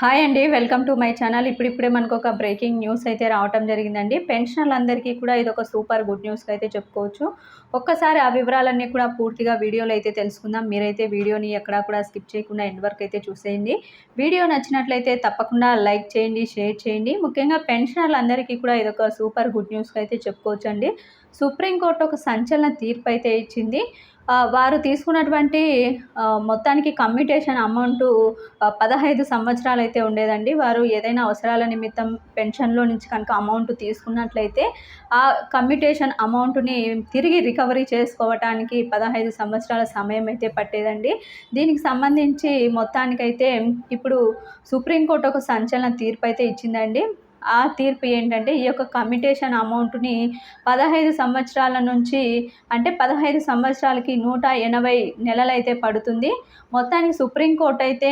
Hi అండి welcome to my channel. ఇప్పుడిప్పుడే మనకు ఒక బ్రేకింగ్ న్యూస్ అయితే రావటం జరిగిందండి. పెన్షనర్లందరికీ కూడా ఇది ఒక సూపర్ గుడ్ న్యూస్ అయితే చెప్పుకోవచ్చు. ఒక్కసారి ఆ వివరాలన్నీ కూడా పూర్తిగా వీడియోలో అయితే తెలుసుకుందాం. మీరైతే వీడియోని ఎక్కడా కూడా స్కిప్ చేయకుండా ఎండ్ వరకు అయితే చూసేయండి. వీడియో నచ్చినట్లయితే తప్పకుండా లైక్ చేయండి షేర్ చేయండి. ముఖ్యంగా పెన్షనర్లందరికీ కూడా ఇది ఒక సూపర్ గుడ్ న్యూస్ అయితే చెప్పుకోవచ్చు అండి సుప్రీంకోర్టు ఒక సంచలన తీర్పు అయితే ఇచ్చింది. వారు తీసుకున్నటువంటి మొత్తానికి కమ్యూటేషన్ అమౌంట్ పదహైదు సంవత్సరాలు అయితే ఉండేదండి. వారు ఏదైనా అవసరాల నిమిత్తం పెన్షన్లో నుంచి కనుక అమౌంట్ తీసుకున్నట్లయితే ఆ కమ్యూటేషన్ అమౌంట్ని తిరిగి రికవరీ చేసుకోవటానికి పదహైదు సంవత్సరాల సమయం అయితే పట్టేదండి. దీనికి సంబంధించి మొత్తానికైతే ఇప్పుడు సుప్రీంకోర్టు ఒక సంచలన తీర్పు అయితే ఇచ్చిందండి. ఆ తీర్పు ఏంటంటే ఈ యొక్క కమిటేషన్ అమౌంట్ని పదహైదు సంవత్సరాల నుంచి అంటే పదహైదు సంవత్సరాలకి నూట ఎనభై నెలలైతే పడుతుంది. మొత్తానికి సుప్రీంకోర్టు అయితే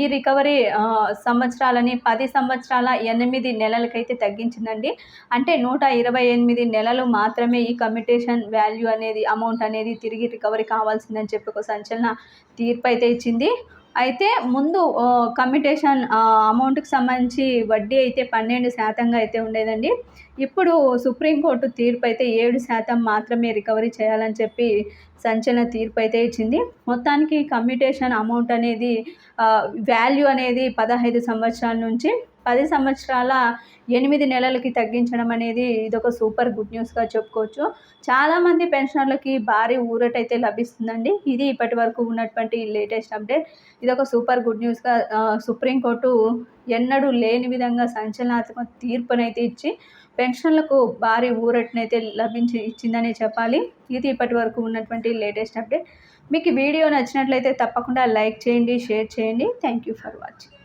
ఈ రికవరీ సంవత్సరాలని పది సంవత్సరాల ఎనిమిది నెలలకైతే తగ్గించిందండి. అంటే నూట ఇరవై ఎనిమిది నెలలు మాత్రమే ఈ కమిటేషన్ వాల్యూ అనేది అమౌంట్ అనేది తిరిగి రికవరీ కావాల్సిందని చెప్పి ఒక సంచలన తీర్పు అయితే ఇచ్చింది. అయితే ముందు కమిటేషన్ అమౌంట్కి సంబంధించి వడ్డీ అయితే పన్నెండు శాతంగా అయితే ఉండేదండి. ఇప్పుడు సుప్రీంకోర్టు తీర్పు అయితే ఏడు శాతం మాత్రమే రికవరీ చేయాలని చెప్పి సంచలన తీర్పు అయితే ఇచ్చింది. మొత్తానికి కమ్యూటేషన్ అమౌంట్ అనేది వాల్యూ అనేది పదహైదు సంవత్సరాల నుంచి పది సంవత్సరాల ఎనిమిది నెలలకి తగ్గించడం అనేది ఇదొక సూపర్ గుడ్ న్యూస్గా చెప్పుకోవచ్చు. చాలామంది పెన్షనర్లకి భారీ ఊరట అయితే లభిస్తుందండి. ఇది ఇప్పటి వరకు ఉన్నటువంటి లేటెస్ట్ అప్డేట్. ఇదొక సూపర్ గుడ్ న్యూస్గా సుప్రీంకోర్టు ఎన్నడూ లేని విధంగా సంచలనాత్మక తీర్పునైతే ఇచ్చి పెన్షన్లకు భారీ ఊరటనైతే లభించి ఇచ్చిందనే చెప్పాలి. ఇది ఇప్పటి వరకు ఉన్నటువంటి లేటెస్ట్ అప్డేట్. మీకు వీడియో నచ్చినట్లయితే తప్పకుండా లైక్ చేయండి షేర్ చేయండి. Thank you for watching.